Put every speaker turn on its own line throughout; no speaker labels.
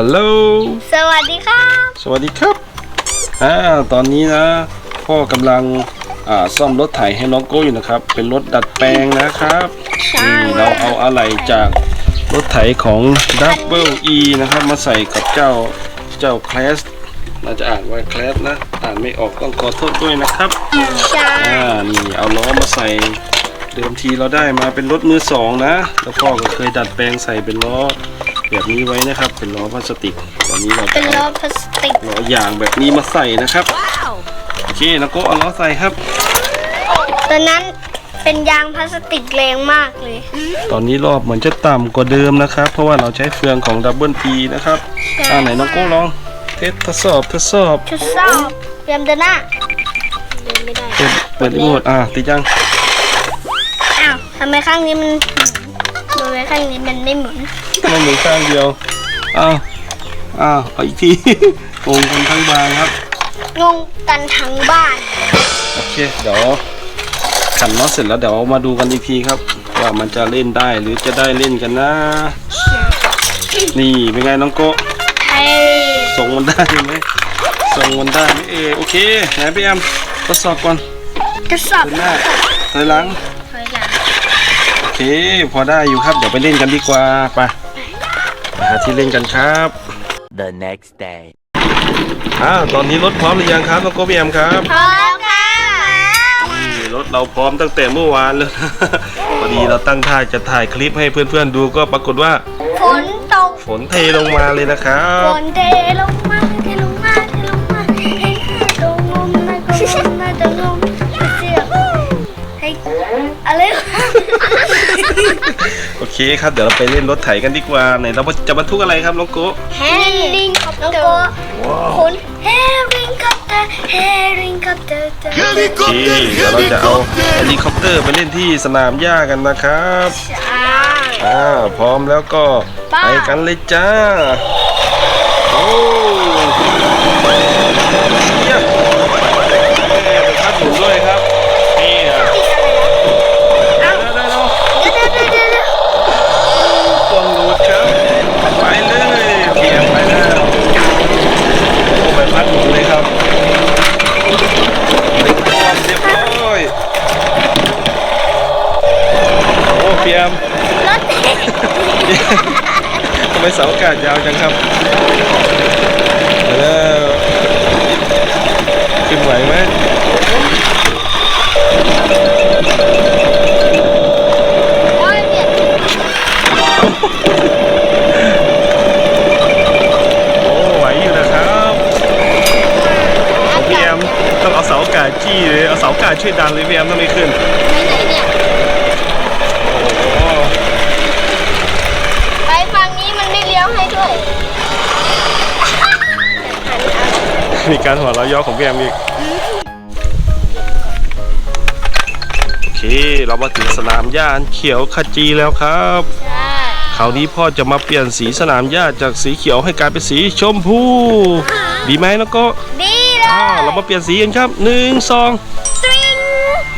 ฮัลโหล
สวัสดีครับ
สวัสดีครับ อ่า ตอนนี้นะ พ่อกำลัง อ่า ซ่อมรถไถให้น้องโก้อยู่นะครับ เป็นรถดัดแปลงนะครับ
ใช่
นี่เราเอาอะไหล่จากรถไถของ Double E นะครับ มาใส่กับเจ้า เจ้า Class น่าจะอ่านว่า Class นะ อ่านไม่ออกต้องขอโทษด้วยนะครับ
ใช่
อ่า นี่เอาล้อมาใส่ เดิมทีเราได้มาเป็นรถมือสองนะ แล้วพ่อก็เคยดัดแปลงใส่เป็นล้อ แบบนี้ไว้นะครับเป็นล้อพลาสติกตอนนี้เรา
เป็
จะ
นล้อ
เอา
พลาสติก
ล้อยางแบบนี้มาใส่นะครับโอเคแล้วก็เอาล้อใส่ครับ
ตอนนั้นเป็นยางพลาสติกแรงมากเลย
ตอนนี้รอบเหมือนจะต่ำกว่าเดิมนะครับ เพราะว่าเราใช้เฟืองของ Double P นะครับอ่าไหนน้องโก้ลองเทสทดสอบทดสอบ
ทดสอบเตรียมเดินหน้าเดินไม่ได้
เปิดเปิดรีโมทอ่าติดยัง
อ้าวทำไมข้างนี้มันทำไมข้างนี้มันไม่หมุน
มันเหมือนข้างเดียวอ้าวอ้าวเอาอีกทีโกงกันทั้งบางครับ
งงกันทั้งบ้าน
โอเค เดี๋ยวขันน็อตเสร็จแล้วเดี๋ยวมาดูกันอีกทีครับ ว่ามันจะเล่นได้หรือจะได้เล่นกันนะ นี่เป็นไงน้องโกะ
ไอ้
ส่งมันได้ไหมส่งมันได้ไหมเออโอเคไหนพี่แอมทดสอบก่อน
ทดสอบ
เดินหน้าถอยหลัง
ถอยหลัง
โอเค พอได้อยู่ครับ เดี๋ยวไปเล่นกันดีกว่าไปไป หาที่เล่นกันครับ
The next day.
อ่าตอนนี้รถพร้อมหรือยังครับน้องโกะพี่แอมครับ
พร้อมค่ะ
นี่รถเราพร้อมตั้งแต่เมื่อวานแล้วนะพอดีเราตั้งท่าจะถ่ายคลิปให้เพื่อนๆดูก็ปรากฏว่า
ฝนตก
ฝนเทลงมาเลยนะครั
ฝ
บ
นเทลงมา
โอเคครับเดี๋ยวเราไปเล่นรถไถกันดีกว่าไหนเราจะบรรทุกอะไรครับน้องโกะ
แฮริงคอปเตอร์ขนแฮริงคอปเตอร์แฮริงคอปเตอร์
โอเคเดี๋ยวเราจะเอาเฮลิคอปเตอร์ไปเล่นที่สนามหญ้ากันนะครับ
อ่า
อ่าพร้อมแล้วก็ไปกันเลยจ้า โอ้ เสาอากาศยาวจังครับไปแล้วขึ้นไหวไหม
โอ้ยเนี่ย
โอ้ไหวอยู่นะครับโอ้พี่แอมต้องเอาเสาอากาศจี้เลย เอาเสาอากาศช่วยดันเลยพี่แอมต้องไม่ขึ้น
มี
การหัวเราะเย่อของพี่แอมอีกโอเค เรามาถึงสนามหญ้าอันเขียวขจีแล้วครับ
ใช่
คราวนี้พ่อจะมาเปลี่ยนสีสนามหญ้าจากสีเขียวให้กลายเป็นสีชมพู ดีไหมแล้วก็
ดีเล
อ่ายเรามาเปลี่ยนสีกันครับหนึ่งสอง
ตริง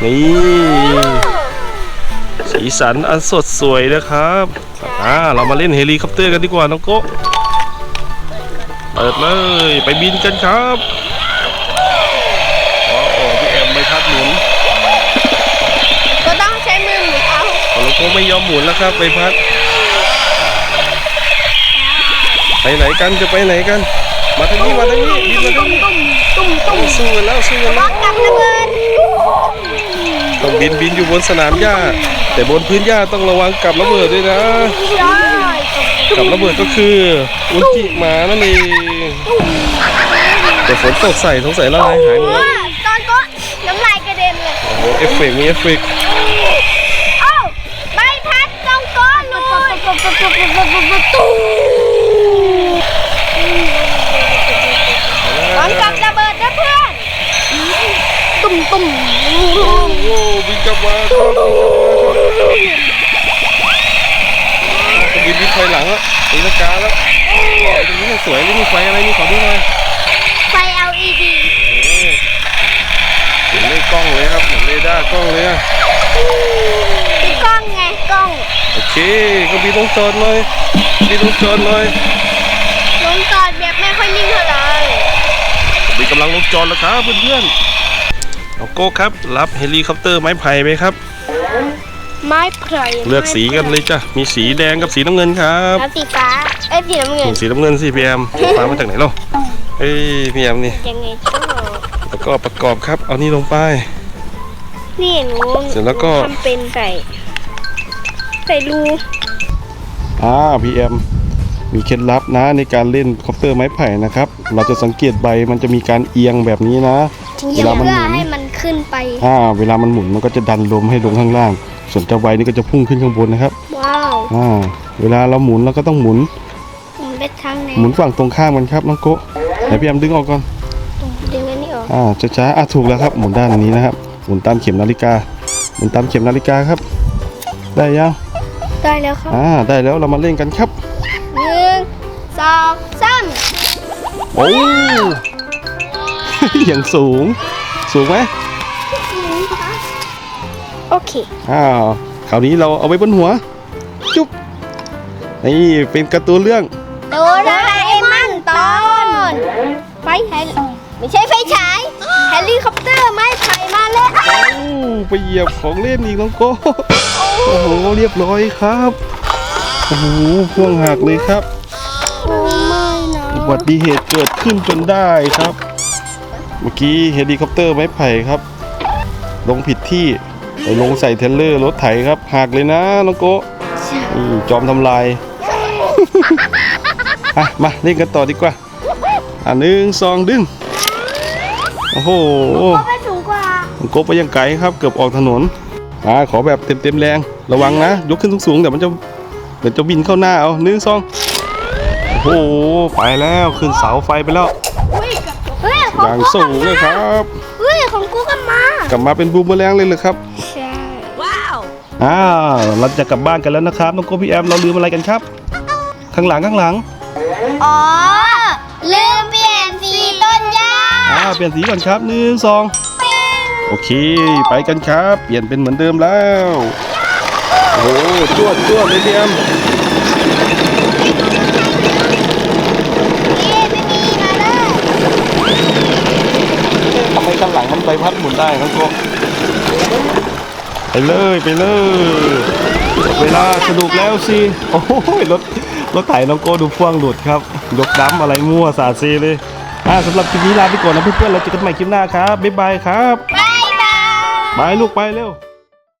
นี่ สีสันอันสดสวยนะครับ อ่า เรามาเล่นเฮลิคอปเตอร์กันดีกว่าน้องโกะเปิดเลยไปบินกันครับโอ้โหพี่แอมไม่พัดหมุน
ก็ต้องใช้มือหมุนเอา
ของน้องโกะไม่ยอมหมุนแล้วครับไปพัด ไปไหนกันจะไปไหนกัน มาทางนี้มาทางนี้บินมาทางนี้
ตุ้มตุ้ม
โอ้สู้กันแล้วสู้กัน
บ
แล้
อ
ว
กกับระเบิด
ต้องบินบินอยู่บนสนามหญ้า แต่บนพื้นหญ้าต้องระวังกับระเบิดด้วยนะ
ใช่
กับระเบิดก็คืออุจจิหมานั่นเองแต่ฝนตกใส่สงสัยละลายหายหมด
ว้า
แล้ว
ตอนก็น้ำลายกระเด็นเลย
โอ้โหเอฟเฟกต์มีเอฟเฟกต์
เอ้าใบพัดต้องก้อนลุยพร้อมกับระเบิดนะเพื่อนตุ่มตุ่ม
โอ้โหบินกลับมาครับบินบิ บินบินถอยหลังแล้วตีลังกาแล้วตรงนี้สวยนี่มีไฟอะไรมีขอดูหน่อย
ไฟ LED
เห็นเลขกล้องเลยครับเห็นเลด้ากล้องเลยอะ
กล้องไงกล้อง
โอเคก็บีต้องจอดเลยบิต้องจอดเลย
ลง
จอ
ดแบบไม่ค่อยนิ่
ง
เท่าไหร่
มีกำลังลงจอดแล้วครับเพื่อนๆเอาโก้ครับรับเฮลิคอปเตอร์ไม้ไผ่ไหมครับ
ไม้ไผ่
เลือกสีกันเลยจ้ะ มีสีแดงกับสีน้ำเงินครับ
แล้วสีฟ้า เอ้ยสีน้ำเงิน
นี่สีน้ำเงินสิพี่แอมฟ้ามาจากไหนเล่าเอ้ยพี่แอมนี่
ยังไงก็
แล้วก็ประกอบครับ เอานี่ลงไป
นี่หนู
เสร็จแล้วก็
ทำเป็นใส่ใส่รู
อ่าพี่แอมมีเคล็ดลับนะในการเล่นคอปเตอร์ไม้ไผ่นะครับ เราจะสังเกตใบมันจะมีการเอียงแบบนี้นะ เวลามันห
เพื่อ
มุน
ให้มันขึ้นไป
อ่าเวลามันหมุนมันก็จะดันลมให้ลงข้างล่าง ส่วนเจ้าใบนี่ก็จะพุ่งขึ้นข้างบนนะครับ
ว้าว
อ่าเวลาเราหมุนเราก็ต้องหมุน
มันเป็นทางไหน
หมุนฝั่งตรงข้ามมันครับน้องโกะไหนพี่แอมดึงออกก่อน
ดึงอันนี้ออก
อ่าช้าๆอะถูกแล้วครับหมุนด้านนี้นะครับหมุนตามเข็มนาฬิกาหมุนตามเข็มนาฬิกาครับ ได้ยัง
ได้แล้วครับ
อ่าได้แล้วเรามาเล่นกันครับ
หนึ่งสองสาม
โอ้อย่างสูง สูงไหม
โอเค
อ้าวคราวนี้เราเอาไว้บนหัว จุ๊บ นี่เป็นการ์ตูนเรื่อง
โดราเอมอนตอน ไฟแฮลไม่ใช่ไฟฉายเฮลิคอปเตอร์ไม้ไผ่มาแล้ว
โอ้ไปเหยียบของเล่นอีกน้องโก้โอ้โหเรียบร้อยครับโอ้โหพ่วงหักเลยครับ
โอ้ไม่นะ
อุบัติเหตุเกิดขึ้นจนได้ครับ เมื่อกี้เฮลิคอปเตอร์ไม้ไผ่ครับ ลงผิดที่ ไปลงใส่เทรลเลอร์รถไถครับหักเลยนะน้องโก้นี่จอมทำลายอะมาเล่นกันต่อดีกว่าอะหนึ่งสองดึงโอ้โห
ก็ไปสูงกว่า
น้องโก้ไปยังไกลครับเกือบออกถนนอ่าขอแบบเต็มเต็มๆแรงระวังนะ ยกขึ้นสูงๆเดี๋ยวมันจะเดี๋ยวจะบินเข้าหน้าเอาหนึ่งสองโอ้โหไปแล้วขึ้นเสาไฟไปแล้ว
เฮ้ยเฮ้ยข
อ
อง
ย่าง
กู
สูงเลยครับ
เฮ้ยของกูก็มาก
ลับมาเป็นบูมเมอแรงเลยเลยครับ
ใช่
อ้าวเราจะกลับบ้านกันแล้วนะครับน้องโก้พี่แอมเราลืมอะไรกันครับ ข้างหลังข้างหลัง
อ๋อ ลืมเปลี่ยนสีต้นหญ้า
อ่าเปลี่ยนสีก่อนครับหนึ่งสองโอเค ไปกันครับ เปลี่ยนเป็นเหมือนเดิมแล้วโอ้โหจวดจวดเลยพี่แอม
นี่ไม่มีมาเลย
ทำไมข้างหลังมันใบพัดหมุนได้น้องโก้ ไปเลยไปเลยเวลาสนุกแล้วสิโอ้โหรถรถไถน้องโก้ดูพ่วงหลุดครับยกดั้มอะไรมั่วสาดเซเลยอ่าสำหรับคลิปนี้ลาไปก่อนนะเพื่อนๆเราเจอกันใหม่คลิปหน้าครับบ๊ายบายครับ
บายบาย
ไปลูกไปเร็ว